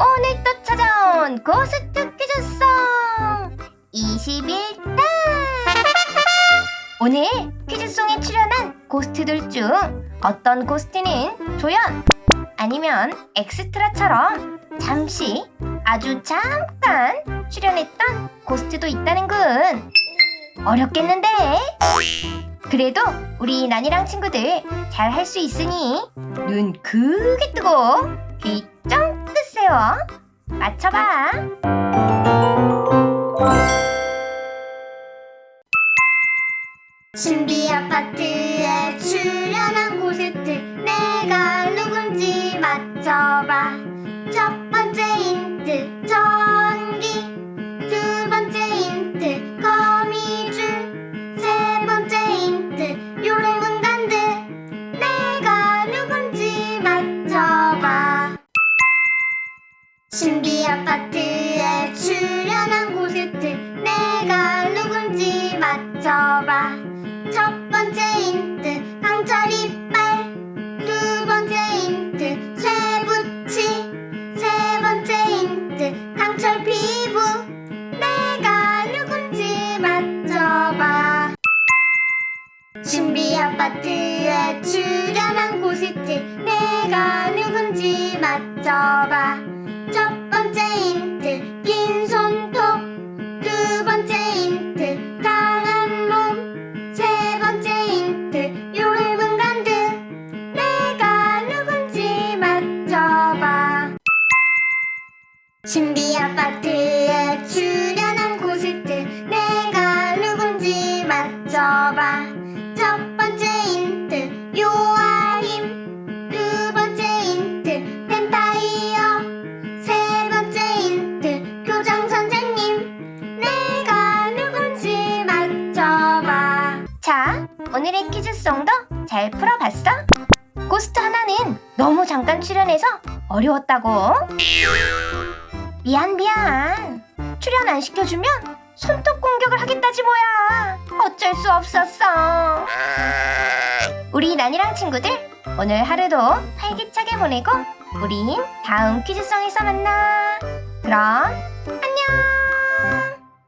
오늘 또 찾아온 고스트 퀴즈송 21단 오늘 퀴즈송에 출연한 고스트들 중 어떤 고스트는 조연 아니면 엑스트라처럼 잠시 아주 잠깐 출연했던 고스트도 있다는 군. 어렵겠는데? 그래도 우리 난이랑 친구들 잘 할 수 있으니 눈 크게 뜨고 귀 맞춰봐. 신비 아파트에 출연한 고스트 내가 누군지 맞춰봐. 첫 번째 힌트 전 신비 아파트에 출연한 고스트 내가 누군지 맞춰봐. 첫 번째 힌트 강철 이빨. 두 번째 힌트 쇠붙이. 세 번째 힌트 강철 피부. 내가 누군지 맞춰봐. 신비 아파트에 출연한 고스트 내가 누군지 맞춰봐. 첫 번째 힌트 긴 손톱. 두 번째 힌트 강한 몸. 세 번째 힌트 요래문간드 내가 누군지 맞춰봐. 신비 아파트에 출연한 고스트. 내가 누군지 맞춰봐 오늘의 퀴즈송도 잘 풀어봤어? 고스트 하나는 너무 잠깐 출연해서 어려웠다고. 미안 미안. 출연 안 시켜주면 손톱 공격을 하겠다지 뭐야. 어쩔 수 없었어. 우리 난이랑 친구들 오늘 하루도 활기차게 보내고 우린 다음 퀴즈송에서 만나. 그럼 안녕